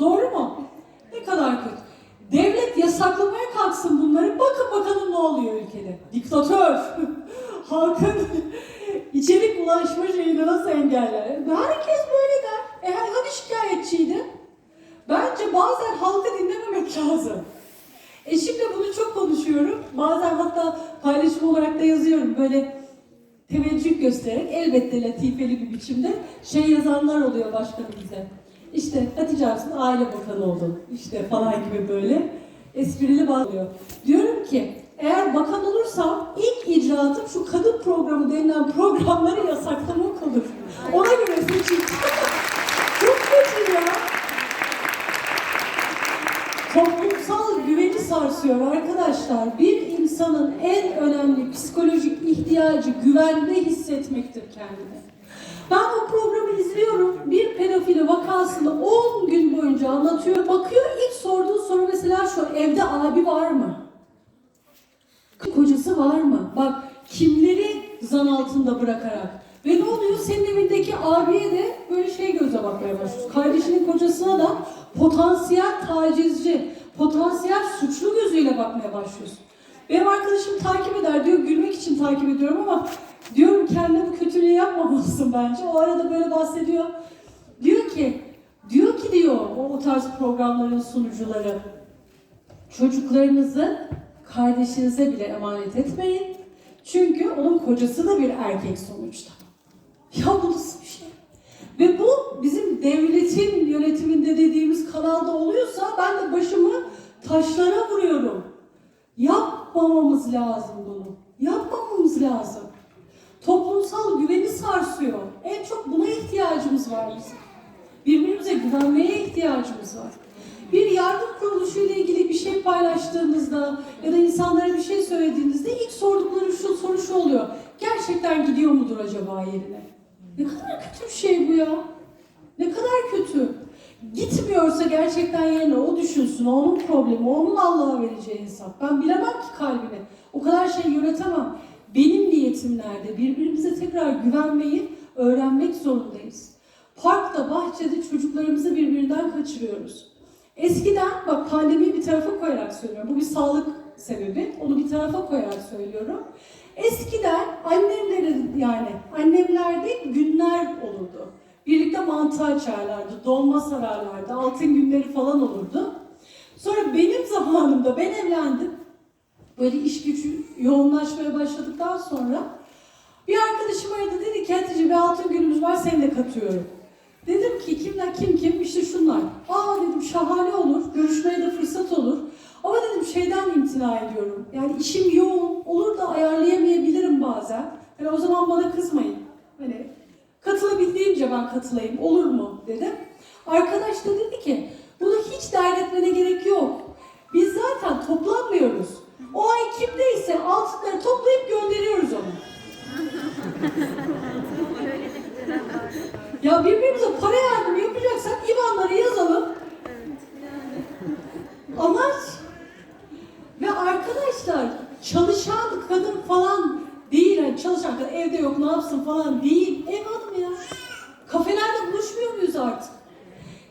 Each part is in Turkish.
Doğru mu? Ne kadar kötü. Devlet yasaklamaya kalksın bunları. Bakın bakalım ne oluyor ülkede. Diktatör. Halkın içerik ulaşma şeyini nasıl engeller? Herkes böyle der. E hani şikayetçiydi? Bence bazen halkı dinlememek lazım. E şimdi bunu çok konuşuyorum. Bazen hatta paylaşım olarak da yazıyorum. Böyle teveccüh göstererek elbette latifeli bir biçimde şey yazanlar oluyor başkanımıza. İşte Hatice Arslan aile bakanı oldu. İşte falan gibi böyle esprili bağlıyor. Diyorum ki eğer bakan olursam ilk icraatım şu kadın programı denilen programları yasaklamak olur. Ona göre seçin. Çok kötü ya. Toplumsal güveni sarsıyor arkadaşlar. Bir insanın en önemli psikolojik ihtiyacı güvende hissetmektir kendini. Ben o programı izliyorum. Bir pedofili vakasını 10 gün boyunca anlatıyor. Bakıyor ilk sorduğu soru mesela şu evde abi var mı? Kocası var mı? Bak kimleri zan altında bırakarak. Ve ne oluyor? Senin evindeki abiye de böyle şey göze bakmaya başlıyorsun. Kardeşinin kocasına da potansiyel tacizci, potansiyel suçlu gözüyle bakmaya başlıyorsun. Benim arkadaşım takip eder diyor, gülmek için takip ediyorum ama diyorum kendine bu kötülüğü yapmamalısın bence. O arada böyle bahsediyor. Diyor ki, diyor ki diyor o, o tarz programların sunucuları, çocuklarınızı kardeşinize bile emanet etmeyin. Çünkü onun kocası da bir erkek sonuçta. Ya bu nasıl bir şey? Ve bu bizim devletin yönetiminde dediğimiz kanalda oluyorsa ben de başımı taşlara vuruyorum. Yapmamamız lazım bunu. Yapmamamız lazım. Toplumsal güveni sarsıyor. En çok buna ihtiyacımız var bizim. Birbirimize güvenmeye ihtiyacımız var. Bir yardım kuruluşu ile ilgili bir şey paylaştığınızda ya da insanlara bir şey söylediğinizde ilk sordukları şu soru şu oluyor. Gerçekten gidiyor mudur acaba yerine? Ne kadar kötü bir şey bu ya. Ne kadar kötü. Gitmiyorsa gerçekten yerine o düşünsün, onun problemi, onun Allah'a vereceği hesap. Ben bilemem ki kalbini. O kadar şey yönetemem. Benim niyetim nerede? Birbirimize tekrar güvenmeyi öğrenmek zorundayız. Parkta, bahçede çocuklarımızı birbirinden kaçırıyoruz. Eskiden, bak pandemiyi bir tarafa koyarak söylüyorum. Bu bir sağlık sebebi. Onu bir tarafa koyarak söylüyorum. Eskiden annemlerin yani annemlerde günler olurdu. Birlikte mantı açarlardı, dolma sararlardı, altın günleri falan olurdu. Sonra benim zamanımda ben evlendim. Böyle iş gücü yoğunlaşmaya başladıktan sonra bir arkadaşım aradı dedi ki Hatice bir altın günümüz var seni de katıyorum. Ki kimler kim kim işte şunlar. Aa dedim şahane olur görüşmeye de fırsat olur. Ama dedim şeyden imtina ediyorum. Yani işim yoğun olur da ayarlayamayabilirim bazen. Yani o zaman bana kızmayın. Hani katılabildiğimce ben katılayım olur mu dedim. Arkadaş da dedi ki bunu hiç dert etmene gerek yok. Biz zaten toplanmıyoruz. O ay kimdeyse altınları toplayıp gönderiyoruz onu. Ya birbirimize para yardımı yapacaksak IBAN'ları yazalım. Amaç ve arkadaşlar çalışan kadın falan değil. Yani çalışan kadın evde yok ne yapsın falan değil. Ev hanımı ya. Kafelerde buluşmuyor muyuz artık?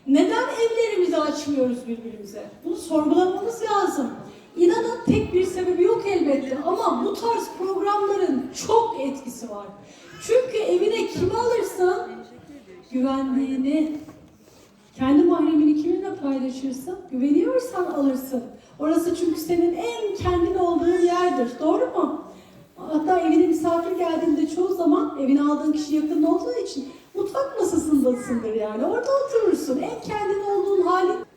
Neden evlerimizi açmıyoruz birbirimize? Bunu sorgulamamız lazım. İnanın tek bir sebebi yok elbette ama bu tarz programların çok etkisi var. Çünkü evine kimi alırsın? Güvenliğini, kendi mahremini kiminle paylaşırsın? Güveniyorsan alırsın. Orası çünkü senin en kendin olduğun yerdir. Doğru mu? Hatta evine misafir geldiğinde çoğu zaman evine aldığın kişi yakın olduğu için mutfak masasındasındır yani. Orada oturursun. En kendin olduğun halin